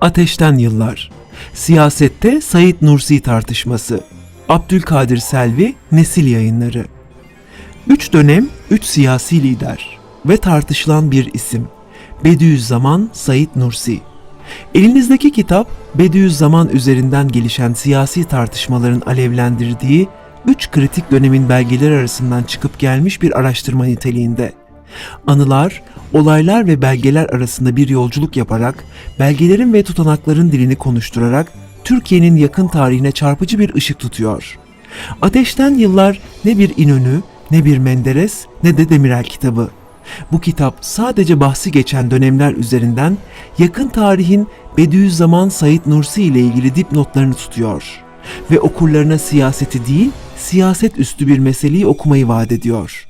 Ateşten Yıllar Siyasette Said Nursi tartışması Abdülkadir Selvi Nesil Yayınları Üç dönem, üç siyasi lider ve tartışılan bir isim. Bediüzzaman Said Nursi. Elinizdeki kitap, Bediüzzaman üzerinden gelişen siyasi tartışmaların alevlendirdiği üç kritik dönemin belgeleri arasından çıkıp gelmiş bir araştırma niteliğinde. Anılar, olaylar ve belgeler arasında bir yolculuk yaparak, belgelerin ve tutanakların dilini konuşturarak Türkiye'nin yakın tarihine çarpıcı bir ışık tutuyor. Ateşten Yıllar ne bir İnönü, ne bir Menderes, ne de Demirel kitabı. Bu kitap sadece bahsi geçen dönemler üzerinden yakın tarihin Bediüzzaman Said Nursi ile ilgili dipnotlarını tutuyor ve okurlarına siyaseti değil, siyaset üstü bir meseleyi okumayı vaat ediyor.